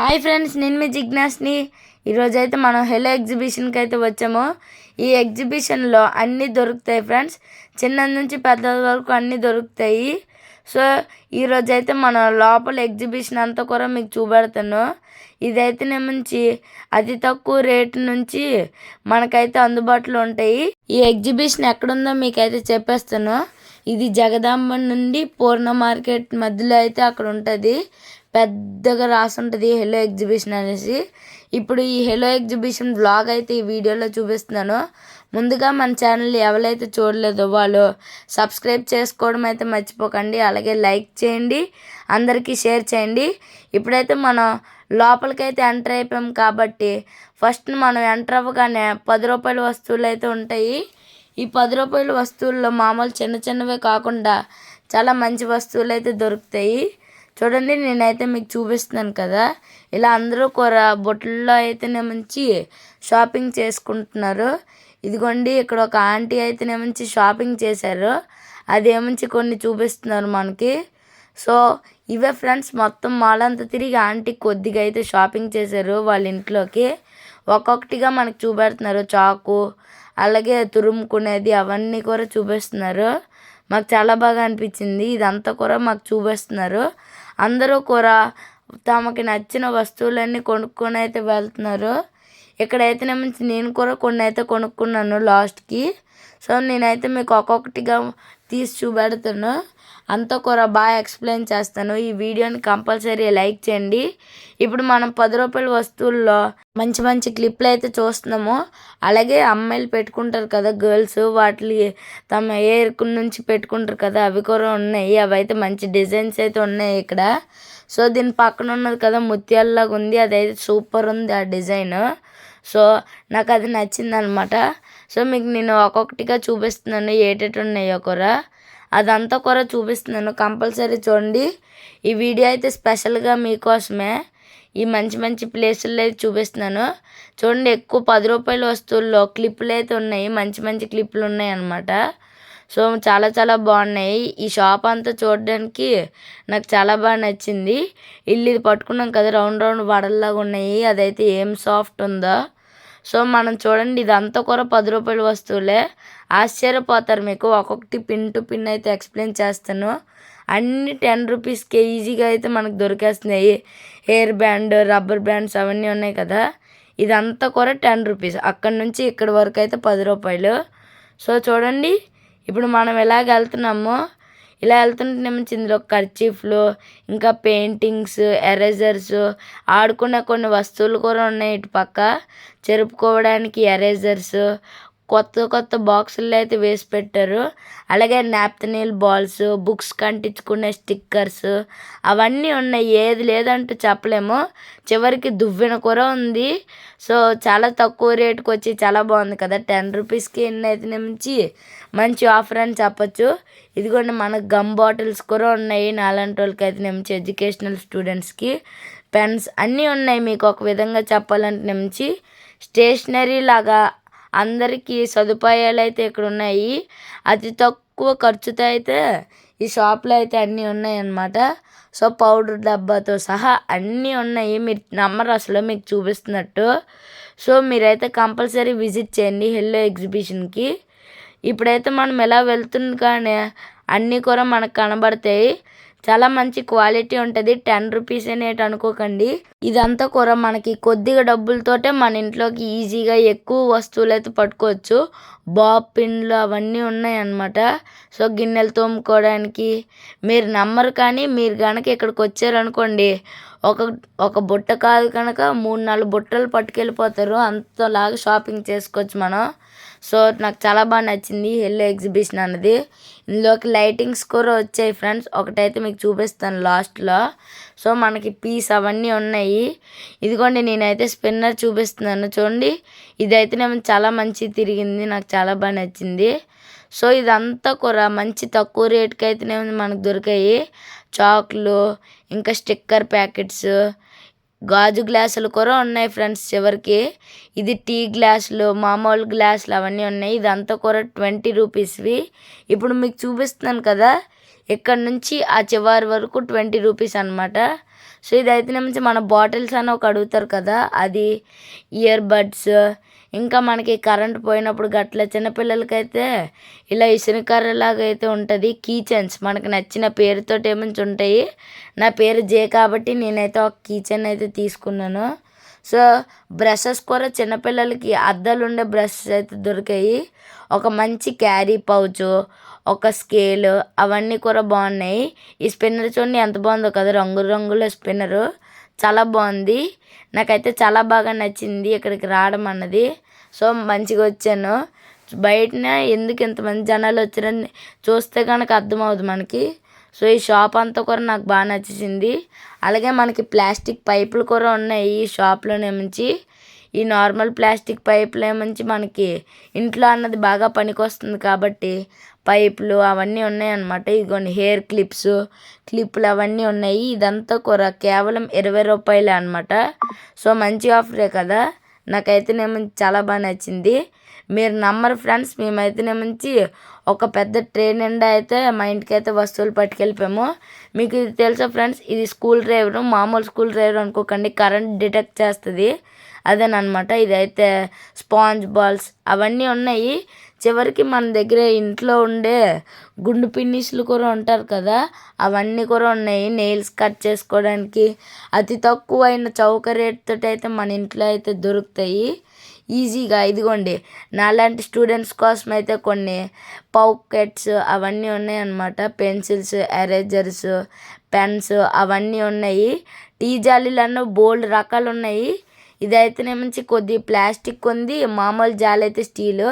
Hi friends నేను మీ జిజ్ఞాస్ని. ఈరోజైతే మనం హెలో ఎగ్జిబిషన్కి అయితే వచ్చాము. ఈ ఎగ్జిబిషన్లో అన్నీ దొరుకుతాయి ఫ్రెండ్స్. చిన్న నుంచి పెద్ద వరకు అన్నీ దొరుకుతాయి. సో ఈరోజైతే మన లోపల ఎగ్జిబిషన్ అంతా కూడా మీకు చూపెడతాను. ఇదైతే నుంచి అతి తక్కువ రేటు నుంచి మనకైతే అందుబాటులో ఉంటాయి. ఈ ఎగ్జిబిషన్ ఎక్కడుందో మీకైతే చెప్పేస్తాను. ఇది జగదాంబ నుండి పూర్ణ మార్కెట్ మధ్యలో అయితే అక్కడ ఉంటుంది. పెద్దగా రాసి ఉంటుంది హెలో ఎగ్జిబిషన్ అనేసి. ఇప్పుడు ఈ హెలో ఎగ్జిబిషన్ బ్లాగ్ అయితే ఈ వీడియోలో చూపిస్తున్నాను. ముందుగా మన ఛానల్ ఎవరైతే చూడలేదో వాళ్ళు సబ్స్క్రైబ్ చేసుకోవడం అయితే మర్చిపోకండి. అలాగే లైక్ చేయండి. అందరికీ షేర్ చేయండి. ఇప్పుడైతే మనం లోపలికైతే ఎంటర్ అయిపోయాం కాబట్టి ఫస్ట్ మనం ఎంటర్ అవ్వగానే పది రూపాయల వస్తువులు అయితే ఉంటాయి. ఈ పది రూపాయల వస్తువుల్లో మామూలు చిన్న చిన్నవే కాకుండా చాలా మంచి వస్తువులు అయితే దొరుకుతాయి. చూడండి నేనైతే మీకు చూపిస్తున్నాను కదా. ఇలా అందరూ కూర బొట్లలో అయితేనే మంచి షాపింగ్ చేసుకుంటున్నారు. ఇదిగోండి ఇక్కడ ఒక ఆంటీ అయితేనే మంచి షాపింగ్ చేశారు. అదేమంచి కొన్ని చూపిస్తున్నారు మనకి. సో ఇవే ఫ్రెండ్స్ మొత్తం మాల్ అంతా తిరిగి ఆంటీ కొద్దిగా అయితే షాపింగ్ చేశారు వాళ్ళ ఇంట్లోకి. ఒక్కొక్కటిగా మనకు చూపెడుతున్నారు చాకు అలాగే తురుముకునేది అవన్నీ కూడా చూపిస్తున్నారు. మాకు చాలా బాగా అనిపించింది. ఇదంతా కూడా మాకు చూపిస్తున్నారు. అందరూ కూడా తమకి నచ్చిన వస్తువులన్నీ కొనుక్కొని అయితే వెళ్తున్నారు. ఇక్కడైతేనేమో నేను కూడా కొన్ని అయితే కొనుక్కున్నాను లాస్ట్కి. సో నేనైతే మీకు ఒక్కొక్కటిగా తీసి చూపెడతాను అంతా కూడా బాగా ఎక్స్ప్లెయిన్ చేస్తాను. ఈ వీడియోని కంపల్సరీ లైక్ చేయండి. ఇప్పుడు మనం పది రూపాయల వస్తువుల్లో మంచి మంచి క్లిప్లు అయితే చూస్తున్నాము. అలాగే అమ్మాయిలు పెట్టుకుంటారు కదా గర్ల్స్ వాటి తమ ఏర్ నుంచి పెట్టుకుంటారు కదా అవి కూడా ఉన్నాయి. అవి అయితే మంచి డిజైన్స్ అయితే ఉన్నాయి ఇక్కడ. సో దీని పక్కన ఉన్నది కదా ముత్యాలలాగా ఉంది. అదైతే సూపర్ ఉంది ఆ డిజైన్ సో నాకు అది నచ్చింది అనమాట సో మీకు నేను ఒక్కొక్కటిగా చూపిస్తున్నాను. ఏటేటి ఉన్నాయో కూడా అదంతా కూడా చూపిస్తున్నాను. కంపల్సరీ చూడండి. ఈ వీడియో అయితే స్పెషల్గా మీకోసమే. ఈ మంచి మంచి ప్లేసుల్లో అయితే చూపిస్తున్నాను. చూడండి ఎక్కువ పది రూపాయల వస్తువుల్లో క్లిప్పులు అయితే ఉన్నాయి. మంచి మంచి క్లిప్పులు ఉన్నాయి అన్నమాట. సో చాలా చాలా బాగున్నాయి. ఈ షాప్ అంతా చూడడానికి నాకు చాలా బాగా నచ్చింది. ఇల్లు ఇది పట్టుకున్నాం కదా రౌండ్ రౌండ్ వడల్లాగా ఉన్నాయి. అదైతే ఏం సాఫ్ట్ ఉందో. సో మనం చూడండి ఇదంతా కూడా పది రూపాయల వస్తువులే. ఆశ్చర్యపోతారు మీకు. ఒక్కొక్కటి పిన్ టు పిన్ అయితే ఎక్స్ప్లెయిన్ చేస్తాను. అన్ని టెన్ రూపీస్కే ఈజీగా అయితే మనకు దొరికేస్తున్నాయి. హెయిర్ బ్యాండ్ రబ్బర్ బ్యాండ్స్ అవన్నీ ఉన్నాయి కదా. ఇదంతా కూడా టెన్ రూపీస్. అక్కడ నుంచి ఇక్కడ వరకు అయితే పది రూపాయలు. సో చూడండి ఇప్పుడు మనం ఎలాగ వెళ్తున్నామో. ఇలా వెళ్తుంటే నుంచి ఇందులో కర్చీఫ్లు ఇంకా పెయింటింగ్స్ ఎరేజర్స్ ఆడుకునే కొన్ని వస్తువులు కూడా ఉన్నాయి ఇటు పక్క చెరుపుకోవడానికి ఎరేజర్స్ కొత్త కొత్త బాక్సుల్లో అయితే వేసి పెట్టారు. అలాగే నాప్తనీల్ బాల్స్ బుక్స్ కంటించుకునే స్టిక్కర్స్ అవన్నీ ఉన్నాయి. ఏది లేదంటూ చెప్పలేము. చివరికి దువ్విన కూడా ఉంది. సో చాలా తక్కువ రేటుకి వచ్చి చాలా బాగుంది కదా. టెన్ రూపీస్కి ఎన్ని అయితే నుంచి మంచి ఆఫర్ అని చెప్పొచ్చు. ఇదిగోండి మనకు గమ్ బాటిల్స్ కూడా ఉన్నాయి. నాలాంటి వాళ్ళకి అయితే నుంచి ఎడ్యుకేషనల్ స్టూడెంట్స్కి పెన్స్ అన్నీ ఉన్నాయి. మీకు ఒక విధంగా చెప్పాలంటే నుంచి స్టేషనరీ లాగా అందరికీ సదుపాయాలు అయితే ఇక్కడ ఉన్నాయి అతి తక్కువ ఖర్చుతో అయితే ఈ షాప్లో అయితే అన్నీ ఉన్నాయి అన్నమాట సో పౌడర్ డబ్బాతో సహా అన్నీ ఉన్నాయి. మీరు నమ్మరు అసలు మీకు చూపిస్తున్నట్టు. సో మీరైతే కంపల్సరీ విజిట్ చేయండి హెల్లో ఎగ్జిబిషన్కి. ఇప్పుడైతే మనం ఎలా వెళ్తుంది కానీ అన్నీ కూడా మనకు కనబడతాయి. చాలా మంచి క్వాలిటీ ఉంటుంది. టెన్ రూపీస్ అనేటి అనుకోకండి. ఇదంతా కూర మనకి కొద్దిగా డబ్బులతోటే మన ఇంట్లోకి ఈజీగా ఎక్కువ వస్తువులు అయితే పట్టుకోవచ్చు. బాబ్ పిన్లు అవన్నీ ఉన్నాయి అన్నమాట సో గిన్నెలు తోముకోవడానికి మీరు నమ్మరు కానీ మీరు కనుక ఇక్కడికి వచ్చారనుకోండి ఒక ఒక బుట్ట కాదు కనుక మూడు నాలుగు బుట్టలు పట్టుకెళ్ళిపోతారు. అంతలాగా షాపింగ్ చేసుకోవచ్చు మనం. సో నాకు చాలా బాగా నచ్చింది హెల్లో ఎగ్జిబిషన్ అన్నది. ఇందులోకి లైటింగ్స్ కూడా వచ్చాయి ఫ్రెండ్స్. ఒకటైతే మీకు చూపిస్తాను లాస్ట్లో. సో మనకి పీస్ అవన్నీ ఉన్నాయి. ఇదిగోండి నేనైతే స్పిన్నర్ చూపిస్తున్నాను. చూడండి ఇదైతేనేమో చాలా మంచి తిరిగింది. నాకు చాలా బాగా నచ్చింది. సో ఇదంతా కూడా మంచి తక్కువ రేటుకి అయితేనేమో మనకు దొరికాయి. చాక్లు ఇంకా స్టిక్కర్ ప్యాకెట్స్ గాజు గ్లాసులు కూడా ఉన్నాయి ఫ్రెండ్స్ చివరికి. ఇది టీ గ్లాసులు మామూలు గ్లాసులు అవన్నీ ఉన్నాయి. ఇదంతా కూడా ట్వంటీ రూపీస్వి. ఇప్పుడు మీకు చూపిస్తున్నాను కదా ఇక్కడ నుంచి ఆ చివరి వరకు ట్వంటీ రూపీస్ అనమాట సో ఇదైతేనేమో మన బాటిల్స్ అని ఒక అడుగుతారు కదా అది ఇయర్ బడ్స్ ఇంకా మనకి కరెంట్ పోయినప్పుడు గట్ల చిన్నపిల్లలకైతే ఇలా ఇసునకర్రలాగా అయితే ఉంటుంది. కీ చైన్స్ మనకు నచ్చిన పేరుతో ఏమించి ఉంటాయి. నా పేరు జే కాబట్టి నేనైతే ఒక కీ చైన్ అయితే తీసుకున్నాను. సో బ్రషెస్ కూడా చిన్నపిల్లలకి అద్దాలు ఉండే బ్రషెస్ అయితే దొరికాయి. ఒక మంచి క్యారీ పౌచ్ ఒక స్కేల్ అవన్నీ కూడా బాగున్నాయి. ఈ స్పిన్నర్ చూడండి ఎంత బాగుందో కదా. రంగురంగుల స్పిన్నరు చాలా బాగుంది. నాకైతే చాలా బాగా నచ్చింది ఇక్కడికి రావడం అన్నది. సో మంచిగా వచ్చాను. బయటన ఎందుకు ఇంతమంది జనాలు వచ్చారని చూస్తే కనుక అర్థమవుతుంది మనకి. సో ఈ షాప్ అంతా కూడా నాకు బాగా నచ్చేసింది. అలాగే మనకి ప్లాస్టిక్ పైపులు కూడా ఉన్నాయి ఈ షాప్లోనేమించి ఈ నార్మల్ ప్లాస్టిక్ పైపులు నుంచి మనకి ఇంట్లో అన్నది బాగా పనికొస్తుంది కాబట్టి పైపులు అవన్నీ ఉన్నాయన్నమాట. ఇదిగోండి హెయిర్ క్లిప్స్ క్లిప్లు అవన్నీ ఉన్నాయి. ఇదంతా కూడా కేవలం ఇరవై రూపాయలే అనమాట సో మంచి ఆఫరే కదా. నాకైతే నేమో చాలా బాగా నచ్చింది. మీరు నమ్మరు ఫ్రెండ్స్ మేమైతేనేమించి ఒక పెద్ద ట్రైన్ నిండా అయితే మా ఇంటికి అయితే వస్తువులు పట్టుకెళ్ళిపోయాము. మీకు ఇది తెలుసా ఫ్రెండ్స్ ఇది స్కూల్ డ్రైవర్ మామూలు స్కూల్ డ్రైవర్ అనుకోకండి కరెంట్ డిటెక్ట్ చేస్తుంది. అదేనమాట ఇదైతే స్పాంజ్ బాల్స్ అవన్నీ ఉన్నాయి. చివరికి మన దగ్గర ఇంట్లో ఉండే గుండు పిన్నిస్లు కూడా ఉంటారు కదా అవన్నీ కూడా ఉన్నాయి. నెయిల్స్ కట్ చేసుకోవడానికి అతి తక్కువ అయిన చౌక రేట్ అయితే మన ఇంట్లో అయితే దొరుకుతాయి. ఈజీగా ఇదిగోండి. నాలాంటి స్టూడెంట్స్ కోసం అయితే కొన్ని పౌకెట్స్ అవన్నీ ఉన్నాయి అన్నమాట పెన్సిల్స్ ఎరేజర్స్ పెన్స్ అవన్నీ ఉన్నాయి. టీ జాలీలన్న బోల్డ్ రకాలు ఉన్నాయి ఇదైతేనేమించి కొద్ది ప్లాస్టిక్ ఉంది. మామూలు జాలి అయితే స్టీలు.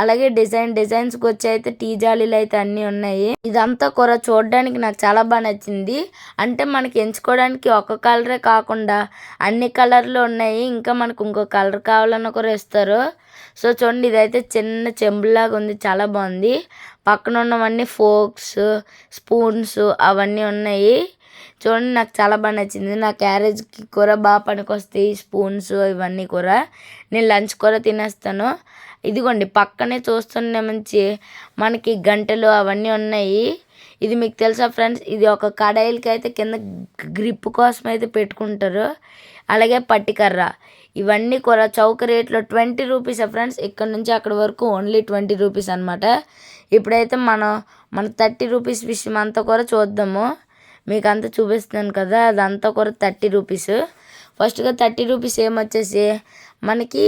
అలాగే డిజైన్ డిజైన్స్కి వచ్చి అయితే టీ జాలీలు అయితే అన్నీ ఉన్నాయి. ఇదంతా కూర చూడడానికి నాకు చాలా బాగా నచ్చింది. అంటే మనకి ఎంచుకోవడానికి ఒక కలరే కాకుండా అన్ని కలర్లు ఉన్నాయి. ఇంకా మనకు ఇంకో కలర్ కావాలన్న కూడా ఇస్తారు. సో చూడండి ఇదైతే చిన్న చెంబులాగా ఉంది. చాలా బాగుంది. పక్కన ఉన్నవన్నీ ఫోక్స్ స్పూన్స్ అవన్నీ ఉన్నాయి. చూడండి నాకు చాలా బాగా నచ్చింది. నా క్యారేజ్కి కూర బాగా పనికొస్తాయి స్పూన్స్ ఇవన్నీ కూర. నేను లంచ్ కూర తినేస్తాను. ఇదిగోండి పక్కనే చూస్తున్న మంచి మనకి గంటలు అవన్నీ ఉన్నాయి. ఇది మీకు తెలుసా ఫ్రెండ్స్ ఇది ఒక కడాయిలకి అయితే కింద గ్రిప్ కోసం అయితే పెట్టుకుంటారు. అలాగే పట్టికర్ర. ఇవన్నీ కూడా చౌక రేట్లో ట్వంటీ రూపీస్ ఫ్రెండ్స్? ఇక్కడ నుంచి అక్కడ వరకు ఓన్లీ ట్వంటీ రూపీస్ అనమాట ఇప్పుడైతే మనం మన థర్టీ రూపీస్ విషయం అంతా కూడా చూద్దాము. మీకు అంతా చూపిస్తున్నాను కదా అదంతా కూడా థర్టీ రూపీస్. ఫస్ట్గా థర్టీ రూపీస్ ఏమొచ్చేసి మనకి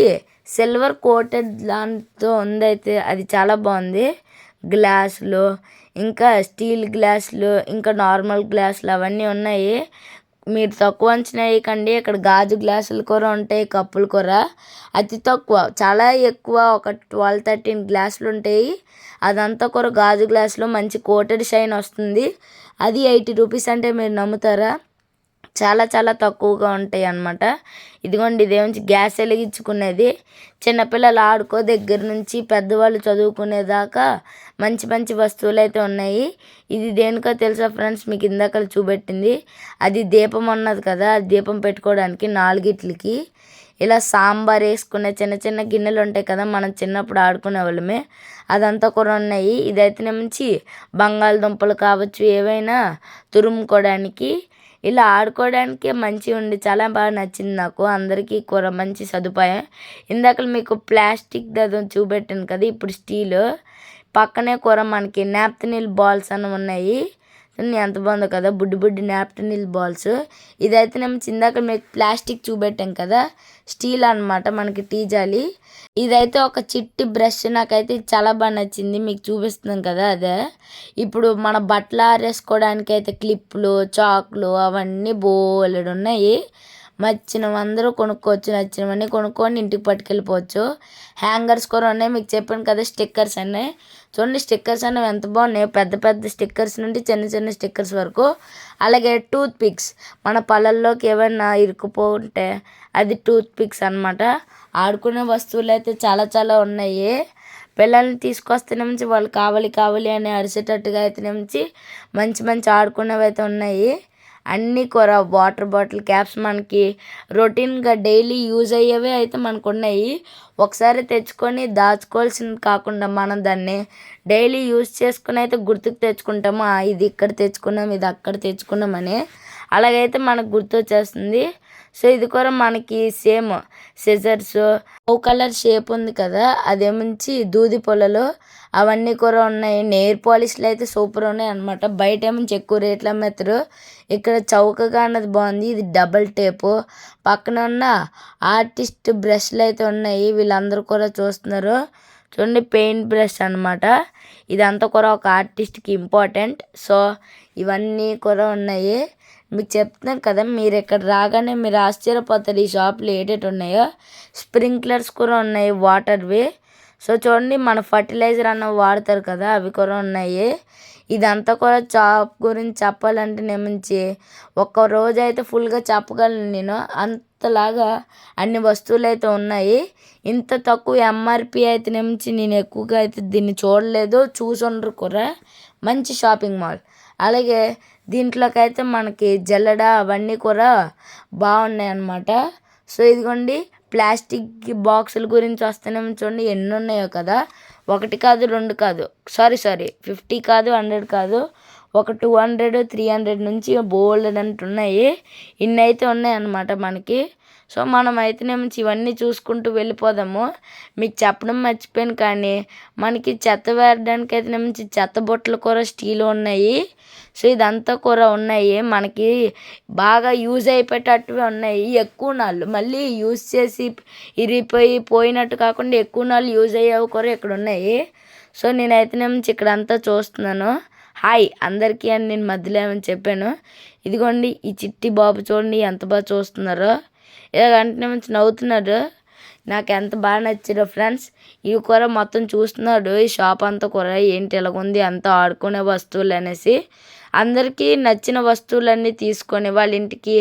సిల్వర్ కోటెడ్ దాంతో ఉందైతే అది చాలా బాగుంది. గ్లాసులు ఇంకా స్టీల్ గ్లాసులు ఇంకా నార్మల్ గ్లాసులు అవన్నీ ఉన్నాయి. మీరు తక్కువ అంచనా వేయకండి. ఇక్కడ గాజు గ్లాసులు కూడా ఉంటాయి కప్పులు కూడా అతి తక్కువ చాలా ఎక్కువ ఒక ట్వెల్వ్ థర్టీన్ గ్లాసులు ఉంటాయి. అదంతా కూర గాజు గ్లాసులో మంచి కోటెడ్ షైన్ వస్తుంది. అది ఎయిటీ రూపీస్ అంటే మీరు నమ్ముతారా? చాలా చాలా తక్కువగా ఉంటాయి అన్నమాట. ఇదిగోండి ఇదేమించి గ్యాస్ వెలిగించుకునేది. చిన్నపిల్లలు ఆడుకో దగ్గర నుంచి పెద్దవాళ్ళు చదువుకునేదాకా మంచి మంచి వస్తువులు అయితే ఉన్నాయి. ఇది దేనికో తెలుసా ఫ్రెండ్స్? మీకు ఇందాక చూపెట్టింది. అది దీపం ఉన్నది కదా దీపం పెట్టుకోవడానికి నాలుగిట్లకి. ఇలా సాంబార్ వేసుకునే చిన్న చిన్న గిన్నెలు ఉంటాయి కదా మనం చిన్నప్పుడు ఆడుకునే వాళ్ళమే. అదంతా కూడా ఉన్నాయి. ఇదైతే మంచి బంగాళదుంపలు కావచ్చు ఏవైనా తురుముకోవడానికి ఇలా ఆడుకోవడానికే మంచిగా ఉండి చాలా బాగా నచ్చింది నాకు. అందరికీ కూర మంచి సదుపాయం. ఇందాక మీకు ప్లాస్టిక్ దది చూపెట్టాను కదా ఇప్పుడు స్టీల్. పక్కనే కూర మనకి నాప్తనీల్ బాల్స్ అని ఉన్నాయి. ఎంత బాగుందో కదా బుడ్డి బుడ్డి నాప్టనిల్ బాల్స్. ఇదైతే నేను ఇందాక మీకు ప్లాస్టిక్ చూపెట్టాం కదా స్టీల్ అనమాట మనకి టీ జాలి. ఇదైతే ఒక చిట్టి బ్రష్ నాకైతే చాలా బాగా నచ్చింది మీకు చూపిస్తున్నాం కదా అదే. ఇప్పుడు మన బట్టలు ఆరేసుకోవడానికి అయితే క్లిప్లు చాక్లు అవన్నీ బోలెడు ఉన్నాయి నచ్చినవందరూ కొనుక్కోవచ్చు నచ్చినవన్నీ కొనుక్కొని ఇంటికి పట్టుకెళ్ళిపోవచ్చు. హ్యాంగర్స్ కూడా ఉన్నాయి మీకు చెప్పాను కదా స్టిక్కర్స్ అన్నీ. చూడండి స్టిక్కర్స్ అనేవి ఎంత బాగున్నాయి. పెద్ద పెద్ద స్టిక్కర్స్ నుండి చిన్న చిన్న స్టిక్కర్స్ వరకు. అలాగే టూత్ పిక్స్ మన పళ్ళల్లోకి ఏమైనా ఇరుక్కుపోతే అది టూత్ పిక్స్ అనమాట ఆడుకునే వస్తువులు అయితే చాలా చాలా ఉన్నాయి. పిల్లల్ని తీసుకొస్తే నుంచి వాళ్ళు కావాలి కావాలి అని అరిసేటట్టుగా నుంచి మంచి మంచి ఆడుకునేవి అయితే ఉన్నాయి. అన్నీ కూర వాటర్ బాటిల్ క్యాప్స్ మనకి రొటీన్గా డైలీ యూజ్ అయ్యేవే అయితే మనకు ఉన్నాయి ఒకసారి తెచ్చుకొని దాచుకోవాల్సింది కాకుండా మనం దాన్ని డైలీ యూజ్ చేసుకుని అయితే గుర్తుకు తెచ్చుకుంటాము. ఇది ఇక్కడ తెచ్చుకున్నాం ఇది అక్కడ తెచ్చుకున్నామని. అలాగైతే మనకు గుర్తొచ్చేస్తుంది. సో ఇది కూడా మనకి సేమ్ సిజర్స్. ఓ కలర్ షేప్ ఉంది కదా అదేమించి దూది పొలలో అవన్నీ కూడా ఉన్నాయి. నెయిర్ పాలిష్లు అయితే సూపర్ ఉన్నాయి అనమాట బయట ఏమించి ఎక్కువ రేట్లు అమ్మేస్తారు ఇక్కడ చౌకగా అన్నది బాగుంది. ఇది డబల్ టేపు. పక్కన ఉన్న ఆర్టిస్ట్ బ్రష్లు అయితే ఉన్నాయి. వీళ్ళందరూ కూడా చూస్తున్నారు. చూడండి పెయింట్ బ్రష్ అనమాట ఇదంతా కూడా ఒక ఆర్టిస్ట్కి ఇంపార్టెంట్. సో ఇవన్నీ కూడా ఉన్నాయి. మీకు చెప్తున్నాను కదా మీరు ఇక్కడ రాగానే మీరు ఆశ్చర్యపోతారు ఈ షాప్లో ఏటేటి ఉన్నాయో. స్ప్రింక్లర్స్ కూడా ఉన్నాయి వాటర్వి సో చూడండి మన ఫర్టిలైజర్ అన్న వాడతారు కదా అవి కూడా ఉన్నాయి. ఇదంతా కూడా షాప్ గురించి చెప్పాలంటే నేమించి ఒక్క రోజు అయితే ఫుల్గా చెప్పగలను నేను. అంతలాగా అన్ని వస్తువులు అయితే ఉన్నాయి. ఇంత తక్కువ ఎంఆర్పి అయితే నుంచి నేను ఎక్కువగా అయితే దీన్ని చూడలేదు. చూసుండ్రు కూడా. మంచి షాపింగ్ మాల్. అలాగే దీంట్లోకి అయితే మనకి జల్లడ అవన్నీ కూడా బాగున్నాయి అన్నమాట సో ఇదిగోండి ప్లాస్టిక్ బాక్సుల గురించి వస్తేనేమో చూడండి ఎన్ని ఉన్నాయో కదా. ఒకటి కాదు రెండు కాదు. సారీ సారీ ఫిఫ్టీ కాదు హండ్రెడ్ కాదు. ఒక టూ హండ్రెడ్ త్రీ హండ్రెడ్ నుంచి బోల్డ్ అంటూ ఉన్నాయి. ఇన్ని అయితే ఉన్నాయన్నమాట మనకి. సో మనం అయితేనేమో ఇవన్నీ చూసుకుంటూ వెళ్ళిపోదాము. మీకు చెప్పడం మర్చిపోయాను కానీ మనకి చెత్త వేయడానికి నుంచి చెత్త బుట్టలు కూడా స్టీల్ ఉన్నాయి. సో ఇదంతా కూర ఉన్నాయి. మనకి బాగా యూజ్ అయిపోయేటట్టువే ఉన్నాయి. ఎక్కువ నాళ్ళు మళ్ళీ యూజ్ చేసి ఇరిగిపోయి పోయినట్టు కాకుండా ఎక్కువ నాళ్ళు యూజ్ అయ్యేవి కూడా ఇక్కడ ఉన్నాయి. సో నేనైతే నుంచి ఇక్కడ అంతా చూస్తున్నాను. హాయ్ అందరికీ అని నేను మధ్యలో ఏమని చెప్పాను. ఇదిగోండి ఈ చిట్టి బాబు చూడండి ఎంత బాగా చూస్తున్నారో. ఇలాగంటే మంచి నవ్వుతున్నాడు. నాకు ఎంత బాగా నచ్చారో ఫ్రెండ్స్. ఈ కూర మొత్తం చూస్తున్నాడు. ఈ షాప్ అంతా కూడా ఏంటి ఇలాగుంది అంతా ఆడుకునే వస్తువులు అనేసి. అందరికీ నచ్చిన వస్తువులన్నీ తీసుకొని వాళ్ళ ఇంటికి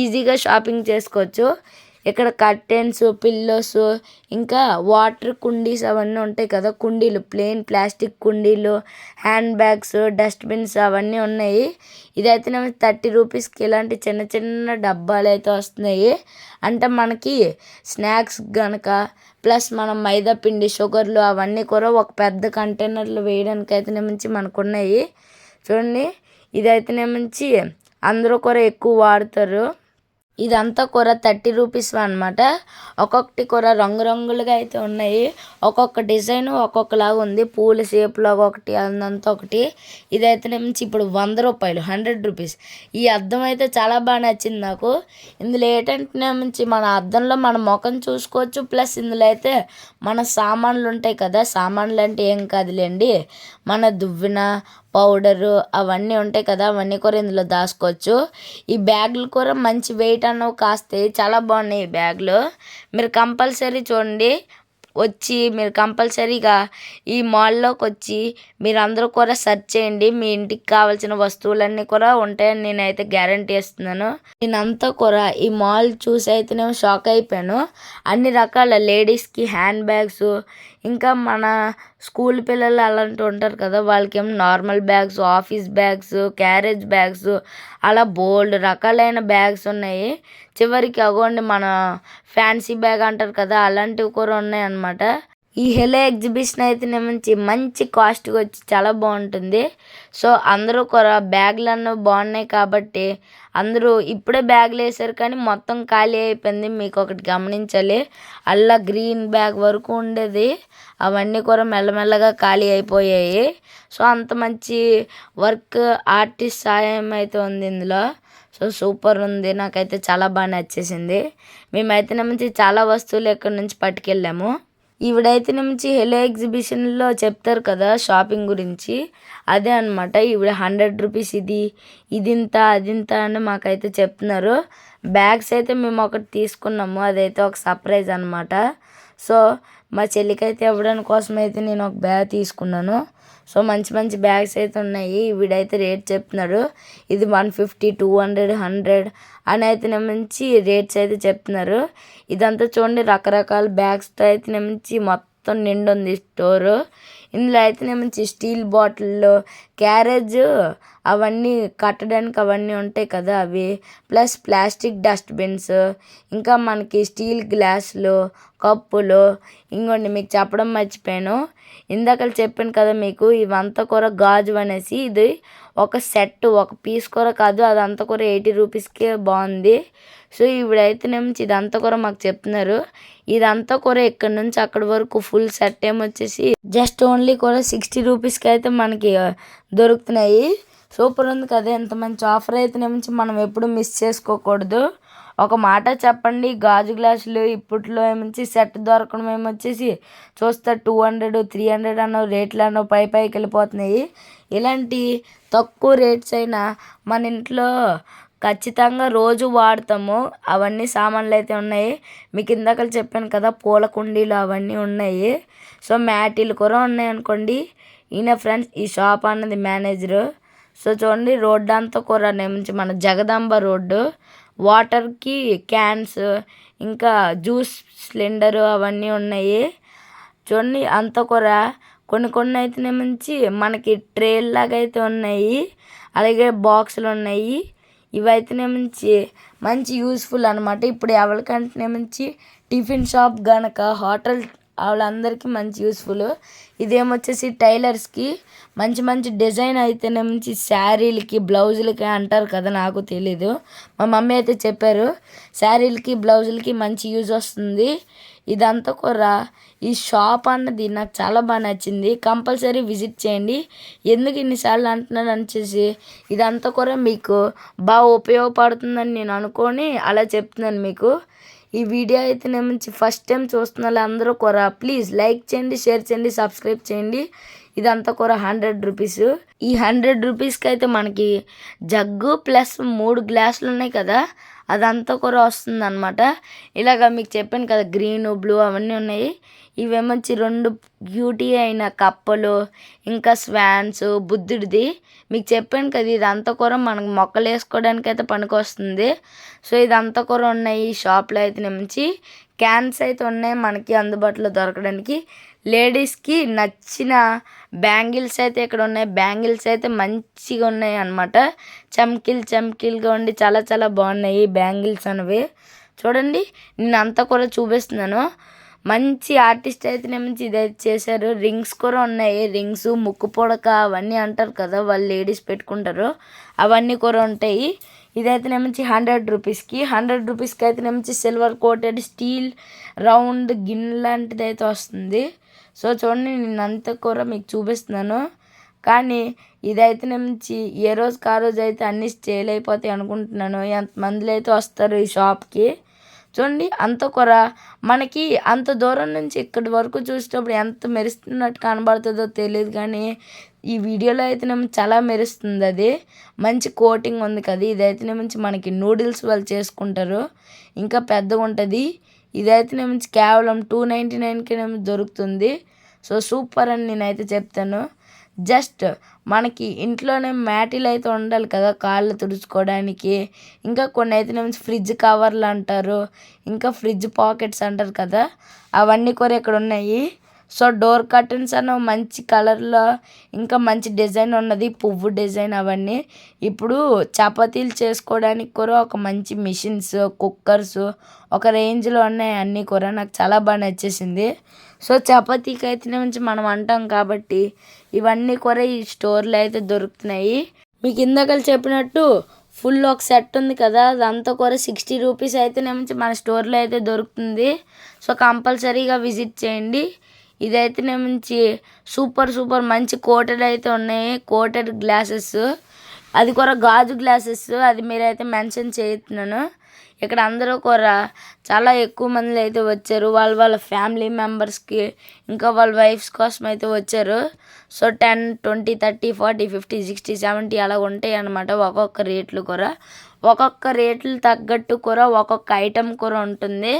ఈజీగా షాపింగ్ చేసుకోవచ్చు. ఇక్కడ కర్టెన్స్ పిల్లోస్ ఇంకా వాటర్ కుండీస్ అవన్నీ ఉంటాయి కదా కుండీలు ప్లెయిన్ ప్లాస్టిక్ కుండీలు హ్యాండ్ బ్యాగ్స్ డస్ట్బిన్స్ అవన్నీ ఉన్నాయి. ఇదైతేనేమో థర్టీ రూపీస్కి ఇలాంటి చిన్న చిన్న డబ్బాలు అయితే వస్తున్నాయి. అంటే మనకి స్నాక్స్ కనుక ప్లస్ మనం మైదా పిండి షుగర్లు అవన్నీ కూడా ఒక పెద్ద కంటైనర్లు వేయడానికి అయితే మనకు ఉన్నాయి చూడండి ఇదైతేనే మంచి అందరూ కూర ఎక్కువ వాడతారు. ఇదంతా కూర థర్టీ రూపీస్ అనమాట ఒక్కొక్కటి కూర రంగురంగులుగా అయితే ఉన్నాయి. ఒక్కొక్క డిజైన్ ఒక్కొక్కలాగా ఉంది. పూల షేప్లో ఒకటి అందంతా ఒకటి. ఇదైతే నుంచి ఇప్పుడు వంద రూపాయలు హండ్రెడ్ రూపీస్. ఈ అద్దం అయితే చాలా బాగా నచ్చింది నాకు. ఇందులో ఏంటంటే నుంచి మన అద్దంలో మన ముఖం చూసుకోవచ్చు. ప్లస్ ఇందులో అయితే మన సామాన్లు ఉంటాయి కదా సామాన్లు అంటే ఏం కాదులేండి. మన దువ్విన పౌడరు అవన్నీ ఉంటాయి కదా అవన్నీ కూడా ఇందులో దాచుకోవచ్చు. ఈ బ్యాగులు కూడా మంచి వెయిట్ అన్నవి కాస్తాయి చాలా బాగున్నాయి ఈ బ్యాగులు. మీరు కంపల్సరీ చూడండి వచ్చి మీరు కంపల్సరీగా ఈ మాల్లోకి వచ్చి మీరు అందరూ కూడా సెర్చ్ చేయండి. మీ ఇంటికి కావాల్సిన వస్తువులన్నీ కూడా ఉంటాయని నేనైతే గ్యారంటీ ఇస్తున్నాను నేనంతా కూడా ఈ మాల్ చూసి అయితే నేను షాక్ అయిపోయాను. అన్ని రకాల లేడీస్కి హ్యాండ్ బ్యాగ్స్ ఇంకా మన స్కూల్ పిల్లలు అలాంటి ఉంటారు కదా వాళ్ళకి ఏమో normal bags office bags carriage bags అలా బోల్డ్ రకాలైన బ్యాగ్స్ ఉన్నాయి. చివరికి అగోండి మన ఫ్యాన్సీ బ్యాగ్ అంటారు కదా అలాంటివి కూడా ఉన్నాయి అన్నమాట ఈ హెలో ఎగ్జిబిషన్ అయితే మంచి మంచి కాస్ట్గా వచ్చి చాలా బాగుంటుంది. సో అందరూ కూడా బ్యాగులు అన్నీ బాగున్నాయి కాబట్టి అందరూ ఇప్పుడే బ్యాగులు వేసారు కానీ మొత్తం ఖాళీ అయిపోయింది. మీకు ఒకటి గమనించాలి. అలా గ్రీన్ బ్యాగ్ వరకు ఉండేది. అవన్నీ కూడా మెల్లమెల్లగా ఖాళీ అయిపోయాయి. సో అంత మంచి వర్క్ ఆర్టిస్ట్ సాయం అయితే ఉంది ఇందులో. సో సూపర్ ఉంది. నాకైతే చాలా బాగా నచ్చేసింది. మేమైతే నుంచి చాలా వస్తువులు ఇక్కడ నుంచి పట్టుకెళ్ళాము. ఈవిడైతే నుంచి హెలో ఎగ్జిబిషన్లో చెప్తారు కదా షాపింగ్ గురించి. అదే అనమాట ఈవిడ హండ్రెడ్ రూపీస్ ఇది ఇదింత అదింత అని మాకైతే చెప్తున్నారు. బ్యాగ్స్ అయితే మేము ఒకటి తీసుకున్నాము అదైతే ఒక సర్ప్రైజ్ అనమాట సో మా చెల్లికైతే ఇవ్వడానికి కోసం అయితే నేను ఒక బ్యాగ్ తీసుకున్నాను. సో మంచి మంచి బ్యాగ్స్ అయితే ఉన్నాయి. వీడైతే రేట్ చెప్తున్నాడు. ఇది one fifty two hundred hundred అని అయితే మంచి రేట్స్ అయితే చెప్తున్నారు. ఇదంతా చూడండి రకరకాల బ్యాగ్స్తో అయితే మంచి మొత్తం నిండుంది స్టోరు. ఇందులో అయితేనేమించి స్టీల్ బాటిల్లో క్యారేజ్ అవన్నీ కట్టడానికి అవన్నీ ఉంటాయి కదా అవి. ప్లస్ ప్లాస్టిక్ డస్ట్బిన్స్ ఇంకా మనకి స్టీల్ గ్లాసులు కప్పులు. ఇంకోండి మీకు చెప్పడం మర్చిపోయాను. ఇందాక చెప్పాను కదా మీకు ఇవంతా కూడా గాజు అనేసి ఇది ఒక సెట్ ఒక పీస్ కూడా కాదు అదంతా కూడా ఎయిటీ రూపీస్కే బాగుంది. సో ఇవిడైతేనేమో ఇదంతా కూడా మాకు చెప్తున్నారు. ఇదంతా కూడా ఇక్కడ నుంచి అక్కడి వరకు ఫుల్ సెట్ ఏమొచ్చేసి జస్ట్ ఓన్లీ కూడా సిక్స్టీ రూపీస్కి అయితే మనకి దొరుకుతున్నాయి. సూపర్ ఉంది కదా ఎంత మంచి ఆఫర్ అయితే నుంచి మనం ఎప్పుడు మిస్ చేసుకోకూడదు. ఒక మాట చెప్పండి గాజు గ్లాసులు ఇప్పట్లో ఏమించి సెట్ దొరకడం ఏమొచ్చేసి చూస్తే టూ హండ్రెడ్ త్రీ హండ్రెడ్ అన్న రేట్లు అన్న పై పైకి వెళ్ళిపోతున్నాయి. ఇలాంటి తక్కువ రేట్స్ అయినా మన ఇంట్లో ఖచ్చితంగా రోజు వాడతాము. అవన్నీ సామాన్లు అయితే ఉన్నాయి. మీకు ఇందాక చెప్పాను కదా పూల కుండీలు అవన్నీ ఉన్నాయి. సో మ్యాటీలు కూడా ఉన్నాయి అనుకోండి. ఈయన ఫ్రెండ్స్ ఈ షాప్ అన్నది మేనేజరు. సో చూడండి రోడ్డు అంతా కూరనే నుంచి మన జగదాంబ రోడ్డు. వాటర్కి క్యాన్స్ ఇంకా జ్యూస్ సిలిండరు అవన్నీ ఉన్నాయి. చూడండి అంత కూర కొన్ని కొన్ని అయితే మంచి మనకి ట్రేలాగా అయితే ఉన్నాయి. అలాగే బాక్సులు ఉన్నాయి. ఇవైతేనే మంచి మంచి యూస్ఫుల్ అనమాట ఇప్పుడు ఎవరికంటే మంచి టిఫిన్ షాప్ గనక హోటల్ వాళ్ళందరికీ మంచి యూస్ఫుల్. ఇదేమొచ్చేసి టైలర్స్కి మంచి మంచి డిజైన్ అయితే మంచి శారీలకి బ్లౌజులకి అంటారు కదా నాకు తెలీదు. మా మమ్మీ అయితే చెప్పారు శారీలకి బ్లౌజులకి మంచి యూజ్ వస్తుంది. ఇదంతా కూడా ఈ షాప్ అన్నది నాకు చాలా బాగా నచ్చింది. కంపల్సరీ విజిట్ చేయండి. ఎందుకు ఇన్నిసార్లు అంటున్నాను అనిచేసి ఇదంతా కూడా మీకు బాగా ఉపయోగపడుతుందని నేను అనుకొని అలా చెప్తున్నాను మీకు. ఈ వీడియో అయితే మంచి ఫస్ట్ టైం చూస్తున్న అందరూ కూర ప్లీజ్ లైక్ చేయండి షేర్ చేయండి సబ్స్క్రైబ్ చేయండి. ఇదంతా కూర హండ్రెడ్ రూపీస్ ఈ హండ్రెడ్ రూపీస్కి అయితే మనకి జగ్గు ప్లస్ మూడు గ్లాసులు ఉన్నాయి కదా అదంతా కూడా వస్తుంది అనమాట ఇలాగ మీకు చెప్పాను కదా గ్రీన్ బ్లూ అవన్నీ ఉన్నాయి. ఇవేమొచ్చి రెండు బ్యూటీ అయిన కప్పలు ఇంకా స్వాన్స్ బుద్ధుడిది. మీకు చెప్పాను కదా ఇదంతా కూడా మనకు మొక్కలు వేసుకోవడానికి అయితే పనికి వస్తుంది. సో ఇదంతా కూడా ఉన్నాయి ఈ షాప్లో అయితే నుంచి. క్యాన్స్ అయితే ఉన్నాయి మనకి అందుబాటులో దొరకడానికి. లేడీస్కి నచ్చిన బ్యాంగిల్స్ అయితే ఇక్కడ ఉన్నాయి బ్యాంగిల్స్ అయితే మంచిగా ఉన్నాయి అనమాట చమ్కిల్ చమ్కిల్గా ఉండి చాలా చాలా బాగున్నాయి బ్యాంగిల్స్ అనేవి. చూడండి నేను అంతా కూడా చూపిస్తున్నాను. మంచి ఆర్టిస్ట్ అయితే మంచి ఇదైతే చేశారు. రింగ్స్ కూడా ఉన్నాయి. రింగ్స్ ముక్కు పొడక అవన్నీ అంటారు కదా వాళ్ళు లేడీస్ పెట్టుకుంటారు. అవన్నీ కూడా ఉంటాయి. ఇదైతే హండ్రెడ్ రూపీస్కి. హండ్రెడ్ రూపీస్కి అయితే మంచి సిల్వర్ కోటెడ్ స్టీల్ రౌండ్ గిన్నె లాంటిది అయితే వస్తుంది. సో చూడండి నేను అంత కూర మీకు చూపిస్తున్నాను. కానీ ఇదైతే నుంచి ఏ రోజుకి ఆ రోజు అయితే అన్నీ స్టేల్ అయిపోతాయి అనుకుంటున్నాను. ఎంతమందిలో అయితే వస్తారు ఈ షాప్కి. చూడండి అంత కూర. మనకి అంత దూరం నుంచి ఇక్కడి వరకు చూసేటప్పుడు ఎంత మెరుస్తున్నట్టు కనబడుతుందో తెలియదు కానీ ఈ వీడియోలో అయితేనేమో చాలా మెరుస్తుంది అది. మంచి కోటింగ్ ఉంది కదా ఇదైతే మంచి మనకి నూడిల్స్ వాళ్ళు చేసుకుంటారు. ఇంకా పెద్దగా ఉంటుంది ఇదైతేనేమో కేవలం టూ నైంటీ నైన్కేనేమో దొరుకుతుంది. సో సూపర్ అని నేనైతే చెప్తాను. జస్ట్ మనకి ఇంట్లోనే మ్యాటీలు అయితే ఉండాలి కదా కాళ్ళు తుడుచుకోవడానికి. ఇంకా కొన్ని అయితే ఫ్రిడ్జ్ కవర్లు అంటారు. ఇంకా ఫ్రిడ్జ్ పాకెట్స్ అంటారు కదా అవన్నీ కూడా ఇక్కడ ఉన్నాయి. సో డోర్ కర్టన్స్ అన్న మంచి కలర్లో ఇంకా మంచి డిజైన్ ఉన్నది. పువ్వు డిజైన్ అవన్నీ. ఇప్పుడు చపాతీలు చేసుకోవడానికి కూడా ఒక మంచి మిషన్స్ కుక్కర్స్ ఒక రేంజ్లో ఉన్నాయి అన్నీ కూడా. నాకు చాలా బాగా నచ్చేసింది. సో చపాతీకి అయితే నుంచి మనం అంటాం కాబట్టి ఇవన్నీ కూడా ఈ స్టోర్లో అయితే దొరుకుతున్నాయి. మీకు ఇందాక చెప్పినట్టు ఫుల్ ఒక సెట్ ఉంది కదా అదంతా కూడా సిక్స్టీ రూపీస్ అయితేనేమించి మన స్టోర్లో అయితే దొరుకుతుంది. సో కంపల్సరీగా విజిట్ చేయండి. ఇదైతేనేమించి సూపర్ సూపర్ మంచి కోటెడ్ అయితే ఉన్నాయి. Coated glasses. అది కూడా గాజు గ్లాసెస్. అది మీరైతే మెన్షన్ చేస్తున్నాను. ఇక్కడ అందరూ కూడా చాలా ఎక్కువ మంది అయితే వచ్చారు. వాళ్ళ వాళ్ళ ఫ్యామిలీ మెంబర్స్కి ఇంకా వాళ్ళ వైఫ్స్ కోసం అయితే వచ్చారు. So ten twenty thirty forty fifty sixty seventy అలా ఉంటాయి అన్నమాట ఒక్కొక్క రేట్లు కూడా. ఒక్కొక్క రేట్లు తగ్గట్టు కూడా ఒక్కొక్క ఐటెం కూడా ఉంటుంది.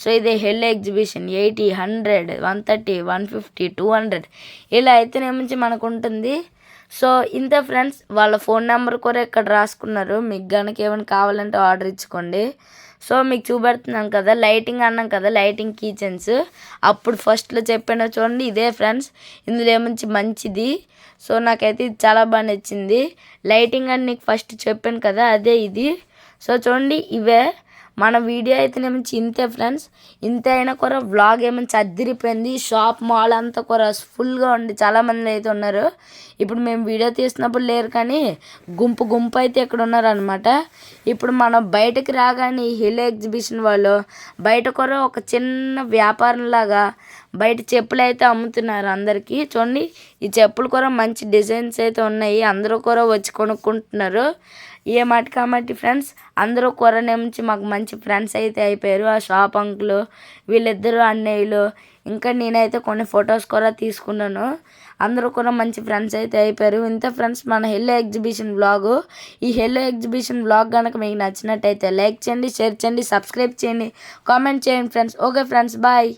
సో ఇది hello exhibition eighty hundred one thirty one fifty two hundred. ఇలా అయితేనేమించి మనకు ఉంటుంది సో ఇంతే ఫ్రెండ్స్ వాళ్ళ ఫోన్ నెంబర్ కూడా ఇక్కడ రాసుకున్నారు? మీకు కనుక ఏమైనా కావాలంటే ఆర్డర్ ఇచ్చుకోండి. సో మీకు చూపెడుతున్నాను కదా లైటింగ్ అన్నాం కదా లైటింగ్ కిచెన్స్. అప్పుడు ఫస్ట్లో చెప్పాను చూడండి ఇదే ఫ్రెండ్స్ ఇందులో ఏమంచి మంచిది. సో నాకైతే ఇది చాలా బాగా నచ్చింది. లైటింగ్ అని నీకు ఫస్ట్ చెప్పాను కదా అదే ఇది. సో చూడండి ఇవే. మన వీడియో అయితేనేమించి ఇంతే ఫ్రెండ్స్. ఇంత అయినా కూడా వ్లాగ్ ఏమైనా అద్దరిపోయింది షాప్ మాల్ అంతా కూడా ఫుల్గా ఉంది చాలామంది అయితే ఉన్నారు. ఇప్పుడు మేము వీడియో తీసినప్పుడు లేరు కానీ గుంపు గుంపు అయితే ఇక్కడ ఉన్నారనమాట ఇప్పుడు మనం బయటకు రాగానే హిల్ ఎగ్జిబిషన్ వాళ్ళు బయట కూడా ఒక చిన్న వ్యాపారంలాగా బయట చెప్పులు అయితే అమ్ముతున్నారు అందరికీ. చూడండి ఈ చెప్పులు కూడా మంచి డిజైన్స్ అయితే ఉన్నాయి. అందరూ కూడా వచ్చి కొనుక్కుంటున్నారు. ఏ మాట కాబట్టి ఫ్రెండ్స్ అందరూ కూర నుంచి మాకు మంచి ఫ్రెండ్స్ అయితే అయిపోయారు. ఆ షాప్ అంకులు వీళ్ళిద్దరు అన్నయ్యలు. ఇంకా నేనైతే కొన్ని ఫొటోస్ కూడా తీసుకున్నాను. అందరూ కూడా మంచి ఫ్రెండ్స్ అయితే అయిపోయారు. ఇంత ఫ్రెండ్స్ మన హెల్లో ఎగ్జిబిషన్ బ్లాగు ఈ హెల్లో ఎగ్జిబిషన్ బ్లాగ్ కనుక మీకు నచ్చినట్టయితే లైక్ చేయండి షేర్ చేయండి సబ్స్క్రైబ్ చేయండి. కామెంట్ చేయండి ఫ్రెండ్స్ ఓకే ఫ్రెండ్స్ బాయ్